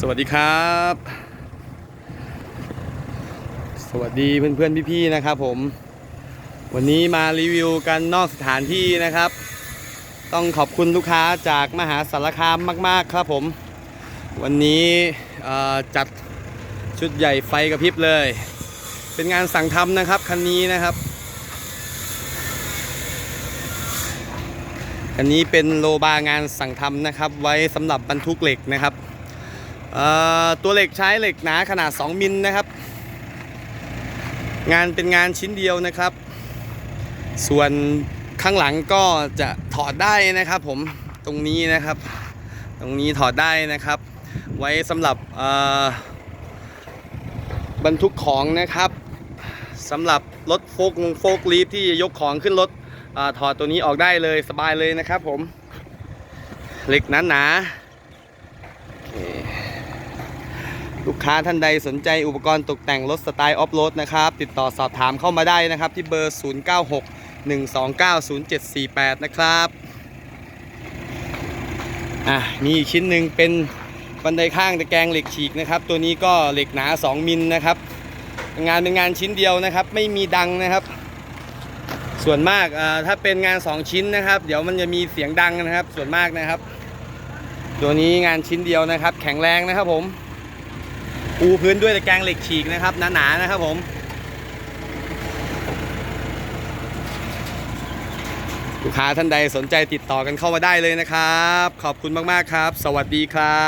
สวัสดีครับ สวัสดีเพื่อนๆพี่ๆนะครับผม วันนี้มารีวิวกันนอกสถานที่นะครับ ต้องขอบคุณลูกค้าจากมหาสารคามมาก ๆครับผม วันนี้จัดชุดใหญ่ไฟกระพริบเลย เป็นงานสั่งทำนะครับคันนี้นะครับอันนี้เป็นโลบางานสั่งทำนะครับ ไว้สำหรับบรรทุกเหล็กนะครับ ตัวเหล็กใช้เหล็กหนาขนาด 2 มิลนะครับ งานเป็นงานชิ้นเดียวนะครับ ส่วนข้างหลังก็จะถอดได้นะครับผมตรงนี้นะครับ ตรงนี้ถอดได้นะครับ ไว้สำหรับบรรทุกของนะครับสำหรับรถโฟกลงโฟกลีฟที่ยกของขึ้นรถอถอดตัวนี้ออกได้เลยสบายเลยนะครับผมเหล็กหนหนาๆโอเค ลูกค้าท่านใดสนใจอุปกรณ์ตกแต่งรถสไตล์ออฟโรดนะครับ ติดต่อสอบถามเข้ามาได้นะครับ ที่เบอร์ 096 129 0748 นะครับ อะมีอีกชิ้นหนึ่งเป็นบันไดข้างตะแกรงเหล็กฉีกนะครับ ตัวนี้ก็เหล็กหนา 2 มิลนะครับ งานเป็นงานชิ้นเดียวนะครับ ไม่มีดังนะครับ ส่วนมากอ่าถ้าเป็นงาน 2 ชิ้นนะครับ เดี๋ยวมันจะมีเสียงดังนะครับ ส่วนมากนะครับ ตัวนี้งานชิ้นเดียวนะครับ แข็งแรงนะครับผม ปูพื้นด้วยตะแกรงเหล็กฉีกนะครับหนาๆนะครับผมลูกค้าท่านใดสนใจติดต่อกันเข้ามาได้เลยนะครับ ขอบคุณมากๆครับ สวัสดีครับ